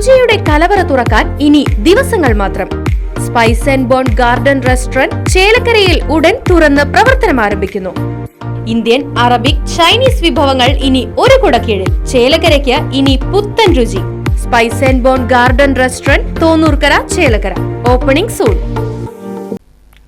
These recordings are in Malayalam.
രുചിയുടെ കലവറ തുറക്കാൻ ഇനി ദിവസങ്ങൾ മാത്രം. Spice and bone garden restaurant ചേലക്കരയിൽ ഉടൻ തുറന്ന് പ്രവർത്തനം ആരംഭിക്കുന്നു. ഇന്ത്യൻ അറബിക് ചൈനീസ് വിഭവങ്ങൾ ഇനി ഒരു കുടക്കീഴിൽ. ചേലക്കരയ്ക്ക് ഇനി പുത്തൻ രുചി. Spice and bone garden restaurant Thonnurkkara Chelakkara. Opening soon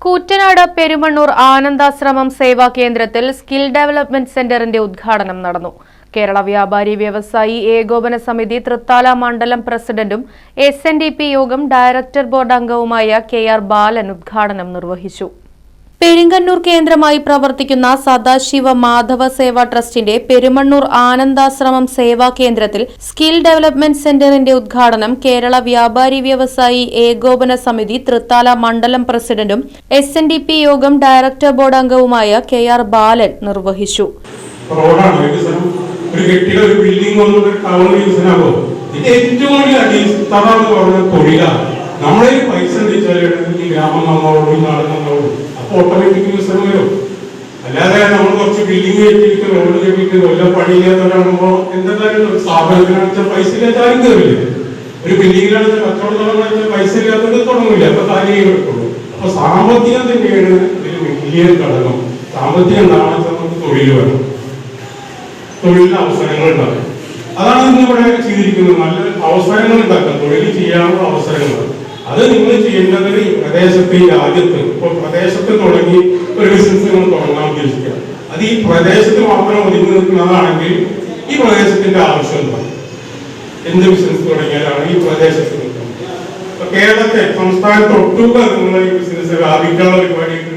Koottanad Perumannur Anandashramam സേവാ കേന്ദ്രത്തിൽ സ്കിൽ ഡെവലപ്മെന്റ് സെന്ററിന്റെ ഉദ്ഘാടനം നടന്നു. കേരള വ്യാപാരി വ്യവസായി ഏകോപന സമിതി തൃത്താല മണ്ഡലം പ്രസിഡന്റും S N D P Yogam director board അംഗവുമായ കെ ആർ ബാലൻ ഉദ്ഘാടനം നിർവഹിച്ചു. പെരിങ്ങന്നൂർ കേന്ദ്രമായി പ്രവർത്തിക്കുന്ന സദാശിവ മാധവ സേവാ ട്രസ്റ്റിന്റെ പെരുമണ്ണൂർ ആനന്ദാശ്രമം സേവാ കേന്ദ്രത്തിൽ സ്കിൽ ഡെവലപ്മെന്റ് സെന്ററിന്റെ ഉദ്ഘാടനം കേരള വ്യാപാരി വ്യവസായി ഏകോപന സമിതി തൃത്താല മണ്ഡലം പ്രസിഡന്റും S N D P Yogam director board അംഗവുമായ കെ ആർ ബാലൻ നിർവഹിച്ചു. വികസനം ഒരു ബിൽഡിംഗ് ഒന്നും ടൗൺ വികസനമാകോ ഇത് ഏറ്റവും വലിയ അടിസ്ഥാനം എന്ന് പറഞ്ഞ തൊഴിലാണ്. നമ്മളെ പൈസ ഈ ഗ്രാമം നന്നാവുള്ളൂ ഈ നാട് നന്നാവുള്ളൂ അപ്പൊ ഓട്ടോമാറ്റിക് വികസനം വരും. അല്ലാതെ നമ്മൾ കുറച്ച് ബിൽഡിംഗ് കെട്ടിയിട്ട് റോഡ് കെട്ടിയിട്ട് വല്ല പണിയില്ലാത്തവരാകുമ്പോ എന്തെങ്കിലും ഒരു സ്ഥാപനത്തിനാണെന്ന് പൈസ ഇല്ലാത്ത കയറില്ല ഒരു ബിൽഡിങ്ങിലാണെന്ന് കച്ചവടം തുടങ്ങാൻ പൈസ ഇല്ലാത്തത് തുടങ്ങില്ല. അപ്പൊ കാര്യം കിട്ടുള്ളൂ അപ്പൊ സാമ്പത്തികം തന്നെയാണ് ഒരു വലിയ ഘടകം. സാമ്പത്തികം നമുക്ക് തൊഴിൽ വേണം. തൊഴിലിന് അവസരങ്ങൾ ഉണ്ടാക്കും. അതാണ് നിങ്ങൾ ഇവിടെ ചെയ്തിരിക്കുന്നത്. നല്ല അവസരങ്ങൾ ഉണ്ടാക്കുക തൊഴിൽ ചെയ്യാനുള്ള അവസരങ്ങൾ. അത് നിങ്ങൾ ചെയ്യേണ്ടത് പ്രദേശത്ത് ഈ രാജ്യത്ത് ഇപ്പൊ പ്രദേശത്ത് തുടങ്ങി ഒരു ബിസിനസ് നിങ്ങൾ തുടങ്ങാൻ ഉദ്ദേശിക്കുക. അത് ഈ പ്രദേശത്ത് മാത്രം ഒതുങ്ങി നിൽക്കുന്നതാണെങ്കിൽ ഈ പ്രദേശത്തിന്റെ ആവശ്യം എന്താണ് എന്ത് ബിസിനസ് തുടങ്ങിയാലാണ് ഈ പ്രദേശത്ത് നിൽക്കുന്നത്. കേരളത്തെ സംസ്ഥാനത്ത് നിങ്ങൾ ഈ ബിസിനസ് വ്യാപിക്കാനുള്ള തുടങ്ങാൻ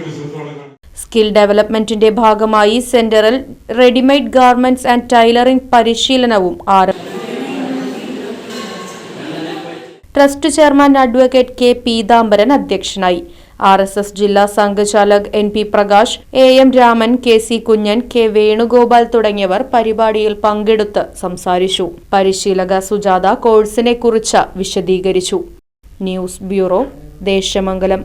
സ്കിൽ ഡെവലപ്മെന്റിന്റെ ഭാഗമായി സെന്ററിൽ റെഡിമെയ്ഡ് ഗാർമെന്റ്സ് ആൻഡ് ടൈലറിംഗ് പരിശീലനവും ആരംഭിച്ചു trust chairman advocate K Peethambaran അധ്യക്ഷനായി. ആർ എസ് എസ് ജില്ലാ സംഘചാലക് N P Prakash A M Raman K C Kunjan K Venugopal തുടങ്ങിയവർ പരിപാടിയിൽ പങ്കെടുത്ത് സംസാരിച്ചു. പരിശീലക സുജാത കോഴ്സിനെ കുറിച്ച് വിശദീകരിച്ചു. News bureau Desamangalam.